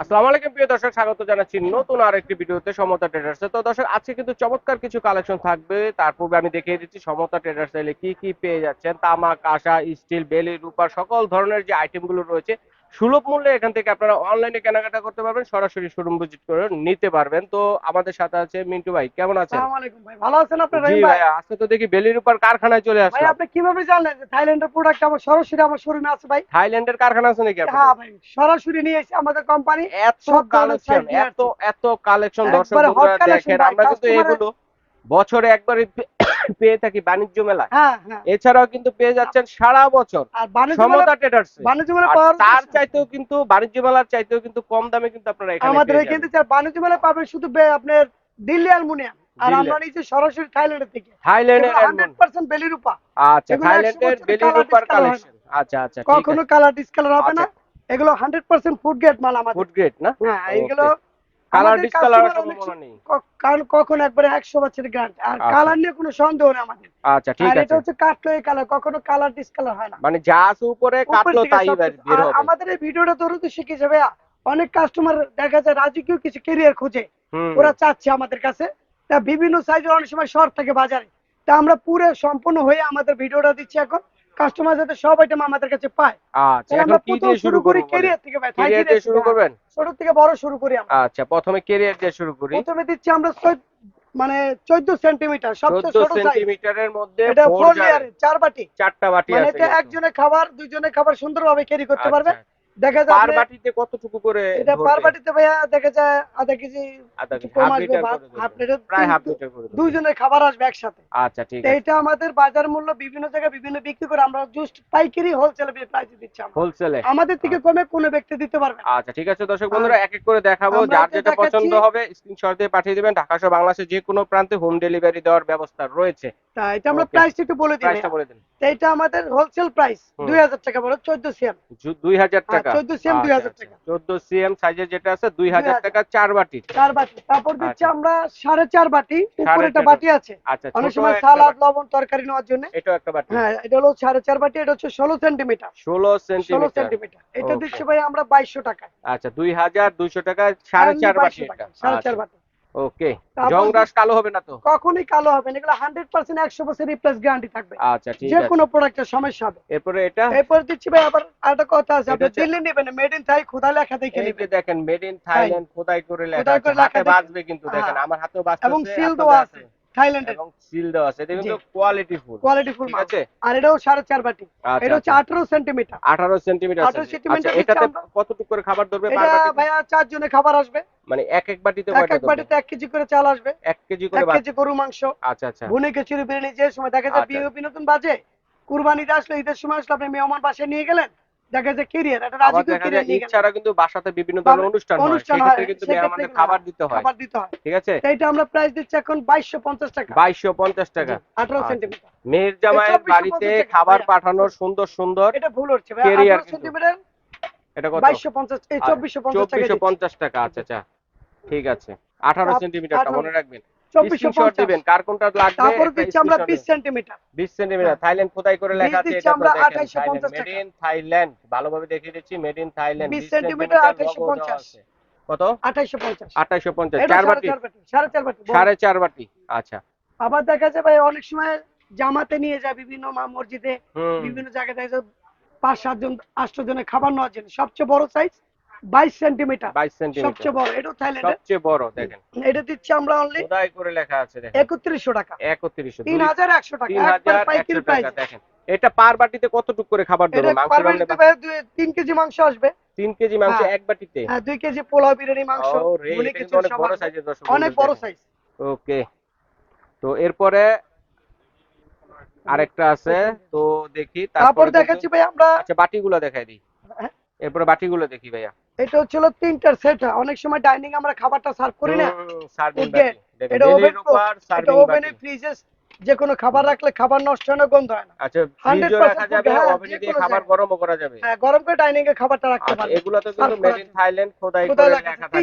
আসসালামু আলাইকুম, প্রিয় দর্শক, স্বাগত জানাচ্ছি নতুন আরেকটি ভিডিওতে সমতা ট্রেডার্স তো দর্শক, আজকে কিন্তু চমৎকার কিছু কালেকশন থাকবে। তার পূর্বে আমি দেখিয়ে দিচ্ছি, সমতা ট্রেডার্স এলে কি কি পেয়ে যাচ্ছেন? তামাক, আশা স্টিল বেলি রূপার সকল ধরনের যে আইটেমগুলো রয়েছে সুলভ মূল্যে এখান থেকে আপনারা অনলাইনে কেনাকাটা করতে পারবেন সরাসরি শোরুম ভিজিট করে নিতে পারবেন। তো আমাদের সাথে আছে মিন্টু ভাই কেমন আছেন? আসসালামু আলাইকুম ভাই ভালো আছেন আপনি রহিম ভাই ভাই? আজকে তো দেখি বেলি রূপার কারখানায় চলে ভাই আপনি কীভাবে জানলেন যে থাইল্যান্ডের প্রোডাক্ট আমার সরাসরি আমার শোরুমে আছে ভাই? থাইল্যান্ডের কারখানা আছে নাকি হ্যাঁ ভাই সরাসরি নিয়ে এসে আমাদের কোম্পানি এত কালেকশন এত এত কালেকশন দর্শক বন্ধুরা দেখেন আমরা কিন্তু এগুলো বছরে একবার পেয়ে থাকি বাণিজ্য মেলায়। হ্যাঁ হ্যাঁ। এছাড়াও কিন্তু পেয়ে যাচ্ছেন সারা বছর সমতা ট্রেডার্স বাণিজ্য মেলা তার চাইতেও কিন্তু বাণিজ্য মেলার চাইতেও কিন্তু কম দামে কিন্তু আপনারা এখানে আমাদের এখান বাণিজ্য মেলা পাবেন শুধু আপনার দিল্লি অ্যালুমিনিয়াম। আর। আমরা নিচে সরাসরি থাইল্যান্ডের থেকে থাইল্যান্ডের হান্ড্রেড পার্সেন্ট বেলি রূপা আচ্ছা থাইল্যান্ডের 100%। কালেকশন আচ্ছা আচ্ছা কখনো কালার ডিসকালার হবে না। এগুলো হান্ড্রেড পার্সেন্ট ফুড গ্রেড মাল আমাদের। ফুড গ্রেড না? হ্যাঁ এগুলো কালার ডিসকালার নেই। কারণ কখন একবারে একশো বছরের গ্যারান্টি আর আচ্ছা। কালার নিয়ে কোনো সন্দেহ নেই আমাদের। আচ্ছা ঠিক আর এটা হচ্ছে কালার কখনো কালার ডিসকালার হয় না। মানে যা আছে উপরে কাটলো তাই বের হবে। আমাদের এই ভিডিওটা ধরো তো শিখে যাবে অনেক কাস্টমার দেখা যায় রাজকীয় কিছু কেরিয়ার খুঁজে। ওরা চাচ্ছে আমাদের কাছে। তা বিভিন্ন সাইজের অনেক সময় শর্ট থাকে বাজারে। তা আমরা পুরো সম্পূর্ণ হয়ে আমাদের ভিডিওটা দিচ্ছি এখন। কাস্টমার যাতে সব আইটেম আমাদের কাছে পায়। আচ্ছা আমরা কি প্রথম দিয়ে শুরু করি ক্যারিয়ার থেকে ভাই। ক্যারিয়ার দিয়ে শুরু করবেন? ছোট থেকে বড় শুরু করি আমরা। আচ্ছা প্রথমে ক্যারিয়ার দিয়ে শুরু করি। প্রথমে দিচ্ছি আমরা মানে চোদ্দ সেন্টিমিটার সবচেয়ে ছোট সাইজ সেন্টিমিটারের মধ্যে এটা ফোর লেয়ারে চার বাটি। চারটা বাটি আছে মানে আছে এটা কিন্তু। একজনের খাবার দুইজনের খাবার সুন্দরভাবে ক্যারি করতে পারবে। আচ্ছা, দেখা পার বাটিতে কতটুকু করে এটা পার বাটিতে ভাইয়া দেখা যায় আধা কেজি আধা কেজি, কম half আসবে liter ভাত, করে ধরবে। half liter, প্রায় হাফ লিটার করে দুইজনের খাবার আসবে একসাথে। আচ্ছা ঠিক আছে। এটা আমাদের বাজার মূল্য বিভিন্ন জায়গায় বিভিন্ন বিক্রি করে আমরা জাস্ট পাইকারি হোলসেলে প্রাইসে দিচ্ছি আমরা। হোলসেলে আমাদের থেকে কমে কোনো ব্যক্তি দিতে পারবে আচ্ছা ঠিক আছে দর্শক বন্ধুরা এক এক করে দেখাবো যার যেটা পছন্দ হবে স্ক্রিনশট দিয়ে পাঠিয়ে দিবেন। ঢাকা সহ বাংলাদেশের যে কোনো প্রান্তে হোম ডেলিভারি দেওয়ার ব্যবস্থা রয়েছে। তা এটা আমরা প্রাইস একটু বলে দিই প্রাইসটা বলে দিন। এটা আমাদের হোলসেল প্রাইস হুম। দুই হাজার টাকা বলো চোদ্দ সিএম দুই হাজার হ্যাঁ, টাকা। 14 CM 2000 টাকা। চোদ্দ সিএম সাইজের যেটা আছে 2000 টাকা চার বাটি। চার বাটি। তারপর দিচ্ছি আচ্ছা। আমরা সাড়ে চার বাটি। উপরে একটা বাটি। আছে। আচ্ছা অনেক সময় সালাদ লবণ তরকারি নেওয়ার জন্য। এটাও একটা বাটি। হ্যাঁ এটা হলো সাড়ে চার বাটি এটা হচ্ছে ষোলো সেন্টিমিটার। ষোলো ষোলো সেন্টিমিটার। সেন্টিমিটার এটা. দিচ্ছি ভাই আমরা বাইশশো টাকায়। আচ্ছা দুই হাজার দুইশো টাকা বাটি 2200 টাকা, এটা সাড়ে চার আচ্ছা, বাটি। ওকে জং জংরাস কালো হবে না তো? কখনোই কালো হবে না এগুলো হান্ড্রেড পার্সেন্ট একশো বছর রিপ্লেস গ্যারান্টি থাকবে। আচ্ছা ঠিক যে আছে। কোনো প্রোডাক্টের সমস্যা হবে। এরপরে এটা? এরপর দিচ্ছি ভাই আবার আরেকটা কথা আছে আপনি দিল্লি নেবেন মেড ইন থাই খোদা লেখা দেখে এই যে দেখেন মেড ইন থাইল্যান্ড খোদাই করে লেখা আছে লেখা হাতে বাজবে কিন্তু দেখেন হ্যাঁ। আমার হাতেও বাজছে এবং সিল দেওয়া আছে। থাইল্যান্ডের। এবং সিল দেওয়া আছে। এটা কিন্তু কোয়ালিটি ফুল কোয়ালিটি ফুল ঠিক আছে? আর এটাও সাড়ে চার বাটি। এটা হচ্ছে। আঠারো 18 সেন্টিমিটার 18 আচ্ছা এটাতে কতটুকু করে খাবার ধরবে পার বাটিতে? ভাইয়া চারজনে খাবার আসবে। মানে এক এক বাটিতে এক এক বাটিতে কেজি করে চাল আসবে। কেজি করে কেজি গরু মাংস। আচ্ছা আচ্ছা। ভুনে খিচুড়ি বিরিয়ানি যে সময়। দেখা যায় আচ্ছা। বিয়ে বিনোদন বাজে। কুরবানিতে আসলে ঈদের সময় আসলে আপনি মেহমান বাসায় নিয়ে গেলেন। দেখা যায় কেরিয়ার একটা রাজকীয় দেখা নিয়ে ছাড়া কিন্তু বাসাতে বিভিন্ন ধরনের অনুষ্ঠান হয়। সেক্ষেত্রে কিন্তু সেক্ষেত্রে খাবার দিতে হয়। খাবার দিতে হয়। ঠিক আছে? তো আমরা প্রাইস দিচ্ছি এখন বাইশশো পঞ্চাশ টাকা। আচ্ছা। সেন্টিমিটার মেয়ের জামাইয়ের বাড়িতে খাবার। পাঠানোর সুন্দর সুন্দর এটা ভুল হচ্ছে ভাই Carrier আঠারো কিন্তু। সেন্টিমিটার এটা কত? বাইশশো পঞ্চাশ এই টাকা আচ্ছা আচ্ছা। ঠিক আছে। আঠারো তাপ- সেন্টিমিটারটা মনে রাখবেন। দিবেন। কার কোনটা লাগবে? তারপর দিচ্ছি আমরা screenshot বিশ 20 সেন্টিমিটার। থাইল্যান্ড খোদাই করে লেখা আছে এটা আমরা দেখেন 2850 মেড ইন থাইল্যান্ড ভালোভাবে দেখিয়ে দিচ্ছি made in Thailand 20 20 centimetre, centimetre 2850 কত? আঠাইশো পঞ্চাশ। 2850 চার বাটি বাটি বাটি আচ্ছা। আবার দেখা যায় ভাই অনেক সময় জামাতে নিয়ে যায় বিভিন্ন মা মসজিদে বিভিন্ন জায়গায় দেখা যায় পাঁচ সাতজন আষ্ট জনের খাবার নেওয়ার জন্য। সবচেয়ে বড় সাইজ বাইশ সেন্টিমিটার। 22 সেন্টিমিটার। সবচেয়ে বড় এটাও থাইল্যান্ডের সবচেয়ে বড় দেখেন। এটা দিচ্ছি আমরা অনলি খোদাই করে লেখা আছে দেখেন। একত্রিশশো টাকা। 3100 তিন হাজার একশো টাকা তিন হাজার একশো টাকা দেখেন। এটা পার বাটিতে কতটুকু করে খাবার এটা তিন কেজি মাংস আসবে। তিন কেজি মাংস হ্যাঁ। এক বাটিতে? হ্যাঁ দুই কেজি পোলাও বিরিয়ানি মাংস এটা অনেক বড় সাইজের অনেক বড় সাইজ ওকে। তো এরপরে আরেকটা আছে তো দেখি তারপর তারপরে দেখাচ্ছি ভাই আমরা আচ্ছা বাটিগুলো দেখাই দিই। হ্যাঁ। এরপরে বাটিগুলো দেখি ভাইয়া। এটা হচ্ছিল তিনটার সেট অনেক সময় ডাইনিং আমরা খাবারটা সার্ভ করি না। এটা এটা ওভেনে ফ্রিজে যে কোনো খাবার রাখলে খাবার নষ্ট হয় না গন্ধ হয় না। আচ্ছা 100% ফ্রিজও রাখা যাবে হ্যাঁ, ওভেনে দিয়ে খাবার। গরমও করা যাবে। হ্যাঁ গরম করে ডাইনিং এ খাবারটা রাখতে আচ্ছা এগুলো তো কিন্তু মেড ইন থাইল্যান্ড খোদাই করে লেখা থাকবে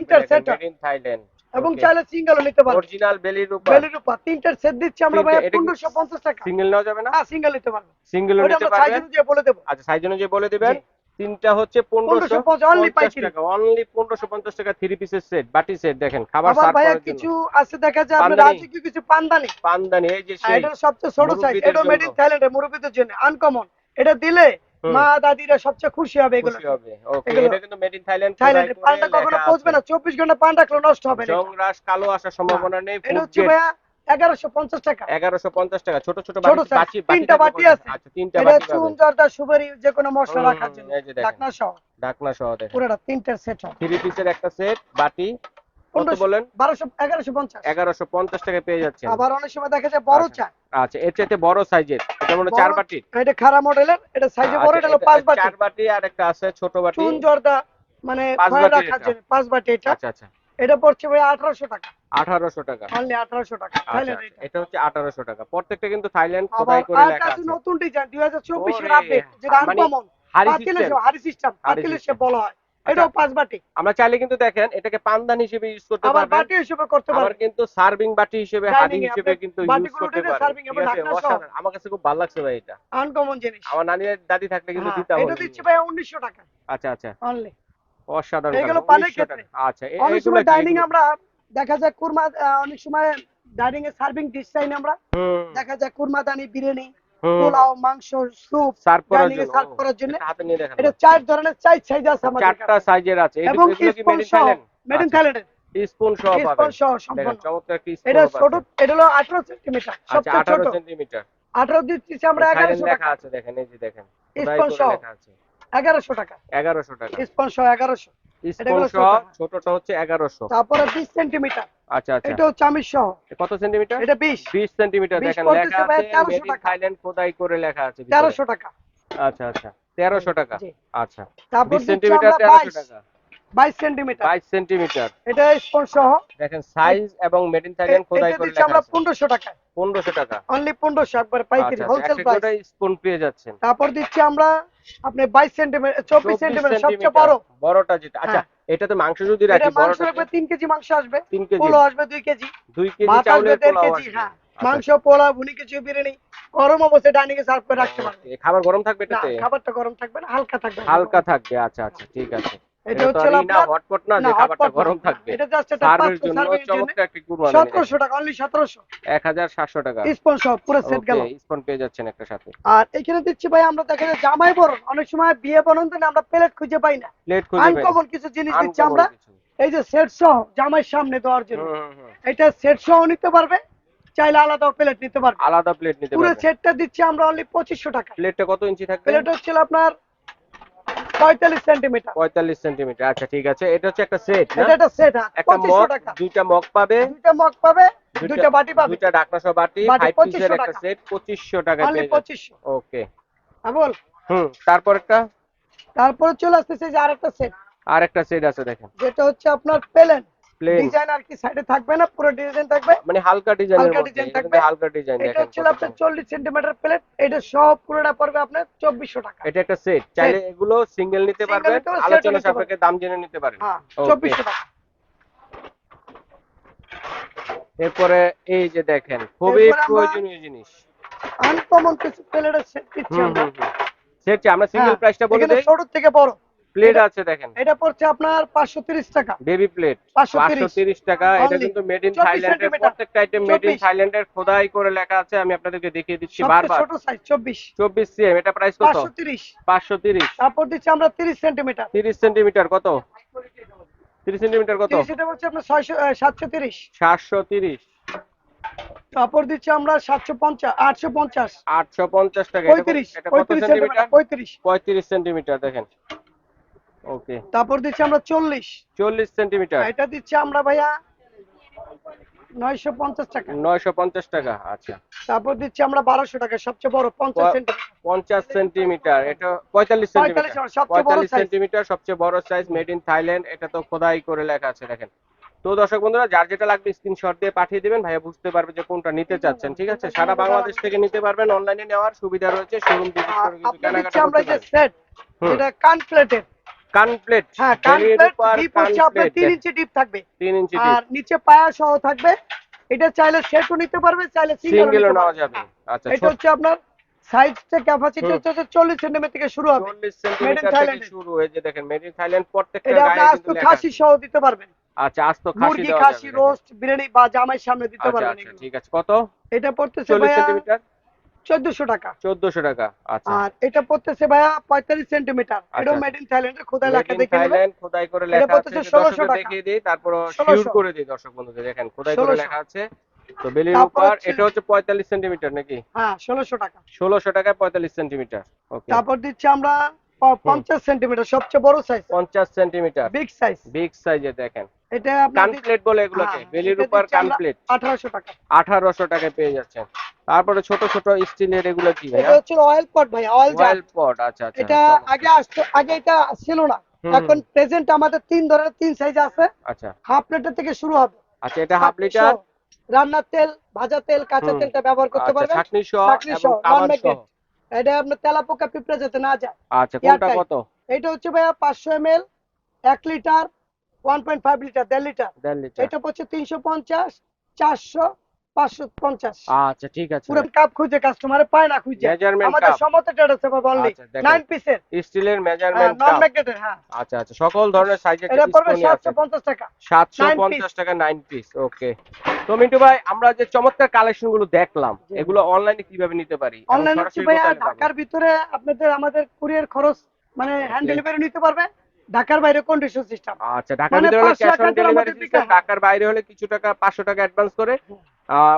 মেড ইন থাইল্যান্ড এবং চাইলে সিঙ্গেলও নিতে পারবেন অরিজিনাল বেলির উপর বেলির উপর তিনটার সেট দিচ্ছি আমরা ভাই তিনটে, এটা কি- পনেরোশো পঞ্চাশ টাকা। সিঙ্গেল নেওয়া যাবে না? হ্যাঁ সিঙ্গেল নিতে পারবেন সিঙ্গেল নিতে আমরা সাইজ অনুযায়ী বলে দেবো। আচ্ছা সাইজ অনুযায়ী বলে দিবেন। তিনটা হচ্ছে পনেরোশো 1550 only পঞ্চাশ পাইকারি। টাকা অনলি পনেরোশো পঞ্চাশ টাকা থ্রি পিসের সেট বাটি সেট দেখেন খাবার ভাইয়া কিছু জন্য। আছে দেখা যায় আপনার পানদানি? রাজকীয় কিছু পান্দানি। পানদানি এই যে এটা সবচেয়ে ছোট সাইজ এটা মেড ইন থাইল্যান্ডে মুরব্বীদের জন্য আনকমন এটা দিলে মা দাদিরা সবচেয়ে খুশি হবে এগুলো। খুশি হবে ওকে এটা কিন্তু মেড ইন থাইল্যান্ড থাইল্যান্ডে পান্ডা কখনো পচবে না চব্বিশ ঘণ্টা পান্ডা রাখলে নষ্ট হবে না কালো আসার সম্ভাবনা নেই এটা হচ্ছে ভাইয়া এগারোশো পঞ্চাশ টাকা। এগারোশো পঞ্চাশ টাকা ছোট বাটি তিনটা আছে। আচ্ছা তিনটা এটা বাটি চুন জর্দা সুপারি যে কোনো মশলা রাখার জন্য। এই যে দেখেন। ঢাকনা সহ। ঢাকনা সহ দেখেন। পুরোটা তিনটার সেট থ্রি পিসের একটা সেট বাটি। কত বলেন বারোশো এগারোশো পঞ্চাশ। এগারোশো পঞ্চাশ টাকা পেয়ে যাচ্ছেন। আবার অনেক সময় দেখা যায় বড় আচ্ছা। চা আচ্ছা এর চাইতে বড় সাইজের এটা মনে চার বাটি। এটা খারাপ মডেলের এটা সাইজে বড় এটা হলো পাঁচ বাটি চার বাটি। আর একটা আছে ছোট বাটি। চুন জর্দা মানে পাঁচ খয়ে রাখার জন্য পাঁচ বাটি এটা। আচ্ছা আচ্ছা। এটা পড়ছে ভাই আঠারোশো টাকা। আঠারোশো টাকা। অনলি আঠারোশো টাকা থাইল্যান্ড এটা। এটা হচ্ছে আঠারোশো টাকা। প্রত্যেকটা কিন্তু থাইল্যান্ড আবার করে লেখা আছে। নতুন ডিজাইন দুই হাজার আপডেট যেটা আনকমন হাড়ি পাতিলের system। হারি সিস্টেম পাতিলের system। বলা হয়। এটাও পাঁচ বাটি। আমরা চাইলে কিন্তু দেখেন এটাকে পানদান হিসেবে ইউজ করতে আবার পারবেন। বাটি হিসেবে করতে আবার কিন্তু সার্ভিং বাটি হিসেবে হাড়ি কিন্তু ইউজ করতে। আমার কাছে খুব ভালো লাগছে ভাই এটা। আনকমন জিনিস। আমার নানির দাদি থাকলে কিন্তু হ্যাঁ, দিতাম এটা দিচ্ছি ভাই উনিশশো টাকা। আচ্ছা আচ্ছা। অনলি অসাধারণ এগুলো কালার, পানের 1900 ক্ষেত্রে। আচ্ছা এগুলা? ডাইনিং আমরা দেখা যায় কুরমা অনেক সময় ডাইনিং এ সার্ভিং ডিশ চাই না আমরা। দেখা যায় কুরমাদানি বিরিয়ানি পোলাও মাংস স্যুপ সার্ভ করার জন্য। সার্ভ করার জন্য। এটা চার ধরনের চার সাইজ আছে আমাদের চারটা সাইজের আছে। এবং স্পুন সহ থাইল্যান্ড মেড ইন থাইল্যান্ডের স্পুন সহ স্পুন পাবেন। সহ দেখেন সম্পূর্ণ। চমৎকার কি এটা ছোট এটা হলো আঠারো সেন্টিমিটার আচ্ছা সবচেয়ে ছোট। আঠারো সেন্টিমিটার আঠারো দিচ্ছি আমরা এগারোশো লেখা টাকা। আছে দেখেন এই যে দেখেন। স্পুন সহ। লেখা আছে। টাকা। টাকা। ছোটটা হচ্ছে তারপরে আচ্ছা আচ্ছা। এটা হচ্ছে চামিচ সহ। কত সেন্টিমিটার? এটা বিশ। বিশ সেন্টিমিটার 20 দেখেন লেখা আছে 1300 মেড ইন টাকা। থাইল্যান্ড খোদাই করে লেখা আছে ভিতরে। তেরোশো টাকা। আচ্ছা আচ্ছা। টাকা। আচ্ছা। তারপর টাকা। এটা সহ। দেখেন সাইজ এবং মেড ইন থাইল্যান্ড খোদাই করে আমরা টাকা। অনলি একবার পাইকারি আচ্ছা হোলসেল প্রাইস পেয়ে যাচ্ছেন। তারপর দিচ্ছি আমরা আপনি বাইশ সেন্টিমিটার চব্বিশ 24 সেন্টিমিটার। সবচেয়ে বড়। বড়টা যেটা আচ্ছা হ্যাঁ। এটা তো মাংস যদি রাখি বড়টা মাংস তিন কেজি মাংস আসবে। তিন কেজি। পোলো আসবে দুই কেজি। দুই কেজি ভাত আসবে চাউলের পোলাও আসবে। হ্যাঁ। আচ্ছা, মাংস পোলা ভুনি কিছু বিরিয়ানি গরম অবস্থায় ডাইনিং এ সার্ভ করে রাখতে পারবে। খাবার গরম থাকবে না এটাতে? খাবারটা গরম থাকবে না হালকা থাকবে। হালকা থাকবে আচ্ছা আচ্ছা ঠিক আছে। এটা হচ্ছে আপনার হটপট না যে খাবারটা গরম থাকবে। এটা জাস্ট এটা সার্ভের জন্য চমৎকার একটি কুরবানি সতেরোশো টাকা অনলি সতেরোশো। এক হাজার সাতশো টাকা। স্পন সহ পুরো সেট গেল। স্পন পেয়ে যাচ্ছেন একটা সাথে। আর এখানে দিচ্ছি ভাই আমরা দেখা জামাই বরণ। অনেক সময় বিয়ে বরণ আমরা প্লেট খুঁজে পাই না। প্লেট খুঁজে আনকমন কিছু জিনিস দিচ্ছি আমরা। এই যে সেট সহ জামাইয়ের সামনে দেওয়ার জন্য। এটা সেট সহ নিতে পারবে। চাইলে আলাদা প্লেট নিতে পারবে। আলাদা প্লেট নিতে পুরো সেটটা দিচ্ছি আমরা অনলি টাকা প্লেটটা কত ইঞ্চি থাকবে? প্লেট হচ্ছিল আপনার পঁয়তাল্লিশ সেন্টিমিটার। পঁয়তাল্লিশ সেন্টিমিটার। আচ্ছা ঠিক আছে। এটা হচ্ছে একটা সেট এটা একটা সেট হ্যাঁ। একটা মগ দুইটা মগ পাবে। দুইটা মগ পাবে দুইটা বাটি পাবে। দুইটা ঢাকনা সহ বাটি পিসের একটা সেট পঁচিশশো টাকা অনলি পেয়ে যাচ্ছে পঁচিশশো। ওকে বল। হুম তারপর একটা? তারপরে চলে আসতেছে যে আরেকটা সেট আর একটা সেট আছে দেখেন। যেটা হচ্ছে আপনার প্লেন। প্লেন ডিজাইন আর কি সাইডে থাকবে না? পুরো ডিজাইন থাকবে? মানে হালকা ডিজাইনের হালকা মধ্যে থাকবে। হালকা ডিজাইন এটা হচ্ছে আপনার সুন্দর। চল্লিশ প্লেট এটা সব পুরোটা পড়বে আপনার চব্বিশশো টাকা। এটা একটা সেট চাইলে এগুলো সিঙ্গেল নিতে পারবেন আলোচনা set ও নিতে সাপেক্ষে দাম জেনে নিতে পারেন। হ্যাঁ টাকা। এরপরে এই যে দেখেন খুবই প্রয়োজনীয় জিনিস। আনকমন কিছু প্লেটের সেট দিচ্ছি আমরা। সেট সিঙ্গেল হ্যাঁ, প্রাইসটা বলে এখানে দেই। ছোট থেকে বড়। প্লেট আছে দেখেন। এটা পড়ছে আপনার পাঁচশো তিরিশ টাকা। বেবি প্লেট 530 তিরিশ। টাকা। এটা কিন্তু মেড ইন থাইল্যান্ডের প্রত্যেকটা আইটেম মেড ইন থাইল্যান্ডের খোদাই করে লেখা আছে। আমি আপনাদেরকে দেখিয়ে দিচ্ছি বারবার। ছোট সাইজ চব্বিশ। চব্বিশ সিএম এটা প্রাইস কত? পাঁচশো তিরিশ। পাঁচশো তিরিশ। তারপর দিচ্ছি আমরা তিরিশ সেন্টিমিটার তিরিশ সেন্টিমিটার কত? তিরিশ সেন্টিমিটার কত? তিরিশ এটা হচ্ছে আপনার ছয়শো সাতশো তিরিশ। সাতশো তিরিশ। তারপর দিচ্ছি আমরা সাতশো পঞ্চাশ আটশো পঞ্চাশ। আটশো পঞ্চাশ টাকা। পঁয়ত্রিশ সেন্টিমিটার পঁয়ত্রিশ পঁয়ত্রিশ। সেন্টিমিটার দেখেন। ওকে তারপর দিচ্ছি আমরা চল্লিশ। চল্লিশ সেন্টিমিটার এটা দিচ্ছি আমরা ভাইয়া নয়শো পঞ্চাশ টাকা। নয়শো পঞ্চাশ টাকা আচ্ছা। তারপর দিচ্ছি আমরা বারোশো টাকা সবচেয়ে বড় পঞ্চাশ প- সেন্টিমিটার পঞ্চাশ সেন্টিমিটার এটা পঁয়তাল্লিশ সেন্টিমিটার 45 সবচেয়ে বড় পঁয়তাল্লিশ size। সেন্টিমিটার সবচেয়ে বড় সাইজ মেড ইন থাইল্যান্ড এটা তো খোদাই করে লেখা আছে দেখেন। তো দর্শক বন্ধুরা যার যেটা লাগবে স্ক্রিনশট দিয়ে পাঠিয়ে দিবেন ভাইয়া বুঝতে পারবে যে কোনটা নিতে চাচ্ছেন ঠিক আছে? সারা বাংলাদেশ থেকে নিতে পারবেন অনলাইনে নেওয়ার সুবিধা রয়েছে শোরুম আমরা যে সেট। যেটা কান প্লেটের কানপ্লেট হ্যাঁ কানপ্লেট ডিপ হচ্ছে আপনার 3 ইঞ্চি ডিপ থাকবে। 3 ইঞ্চি আর নিচে পায়া সহ থাকবে। এটা চাইলে সেটও নিতে পারবে চাইলে সিঙ্গেলও নেওয়া যাবে। আচ্ছা এটা হচ্ছে আপনার ক্যাপাসিটি হচ্ছে 40 সেমি থেকে শুরু হবে। 40 সেমি থেকে শুরু। হয়ে যে দেখেন মেড ইন থাইল্যান্ড প্রত্যেকটা এটা আপনি আস্ত খাসি সহ দিতে পারবেন। আচ্ছা আস্ত খাসি মুরগি খাসি রোস্ট বিরিয়ানি বা জামাই সামনে দিতে আচ্ছা, পারবেন আচ্ছা ঠিক আছে। কত? এটা পড়তেছে 40 সেমি 1400 টাকা। 1400 টাকা আচ্ছা। আর এটা পড়তেছে ভাইয়া 45 সেমি এটা মেড ইন থাইল্যান্ডের খোদাই লেখা দেখে থাইল্যান্ড খোদাই করে লেখা আছে। এটা 1600 টাকা। দেখিয়ে তারপর করে দর্শক বন্ধুদের। দেখেন খোদাই করে লেখা আছে। তো বেলির উপর এটা হচ্ছে 45 সেমি নাকি? হ্যাঁ 1600 টাকা। 1600 টাকায় 45 সেমি ওকে তারপর দিচ্ছি আমরা 50 সেমি সবচেয়ে বড় সাইজ 50 সেমি বিগ সাইজ বিগ সাইজে দেখেন। এটা আপনার কান প্লেট বলে এগুলোকে হ্যাঁ, বেলির উপর দিচ্ছি কান আমরা প্লেট আঠারোশো টাকা। আঠারোশো টাকায় পেয়ে যাচ্ছেন। তারপরে ছোট ছোট স্টিলের এগুলো কি এটা হচ্ছে অয়েল পট ভাই অয়েল অয়েল পট আচ্ছা আচ্ছা এটা আগে আসতো আগে এটা ছিল না। এখন প্রেজেন্ট আমাদের তিন ধরনের তিন সাইজ আছে। আচ্ছা। হাফ লিটার থেকে শুরু হবে। আচ্ছা এটা হাফ লিটার রান্নার তেল ভাজা তেল কাঁচা তেলটা ব্যবহার করতে আচ্ছা পারবেন। ছাকনি সহ ছাঁকনি এবং কাবার সহ। এটা আপনার তেলাপোকা পিঁপড়া যাতে না যায়। আচ্ছা কোনটা কত? এটা হচ্ছে ভাইয়া পাঁচশো এম এল এক litre one point five litre দেড় লিটার দেড় লিটার এটা হচ্ছে তিনশো পঞ্চাশ চারশো পাঁচশো পঞ্চাশ। আচ্ছা ঠিক আছে। পুরো কাপ খুঁজে কাস্টমারে পায় না খুঁজে। আমাদের সমস্ত অনলি আচ্ছা নাইন পিসের স্টিলের মেজারমেন্ট নন কাপ ম্যাগনেটের হ্যাঁ। আচ্ছা আচ্ছা সকল ধরনের সাইজের এটা পড়বে স্টোনই আছে। সাতশো পঞ্চাশ টাকা। সাতশো nine পঞ্চাশ টাকা নাইন পিস ওকে তো মিন্টু ভাই আমরা যে চমৎকার কালেকশনগুলো দেখলাম এগুলো অনলাইনে কীভাবে নিতে পারি? অনলাইন ভাইয়া ঢাকার ভিতরে আপনাদের আমাদের কুরিয়ার খরচ মানে হ্যান্ড ডেলিভারি নিতে পারবে। ঢাকার বাইরে কন্ডিশন সিস্টেম আচ্ছা ঢাকার মানে ভিতরে হলে ক্যাশ অন ডেলিভারি সিস্টেম ঢাকার বাইরে হলে কিছু টাকা পাঁচশো টাকা অ্যাডভান্স করে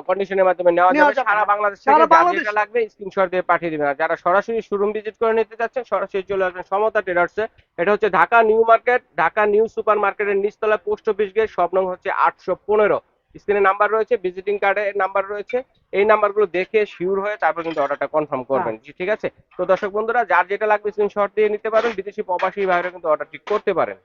কন্ডিশনের মাধ্যমে নেওয়া যাবে। সারা বাংলাদেশ থেকে যার যেটা লাগবে স্ক্রিনশট দিয়ে পাঠিয়ে দিবেন। আর যারা সরাসরি শোরুম ভিজিট করে নিতে যাচ্ছেন সরাসরি চলে আসবেন সমতা ট্রেডার্সে এটা হচ্ছে Dhaka new market Dhaka new super মার্কেটের নিচতলা পোস্ট অফিস গেট সব নং হচ্ছে আটশো পনেরো। স্ক্রিনে নাম্বার রয়েছে ভিজিটিং কার্ডে নাম্বার রয়েছে। এই নাম্বারগুলো দেখে শিওর হয়ে তারপর কিন্তু অর্ডারটা কনফার্ম করবেন। জি ঠিক আছে? তো দর্শক বন্ধুরা যার যেটা লাগবে স্ক্রিনশট দিয়ে নিতে পারেন। বিদেশি প্রবাসী বাইরে কিন্তু অর্ডারটি করতে পারেন।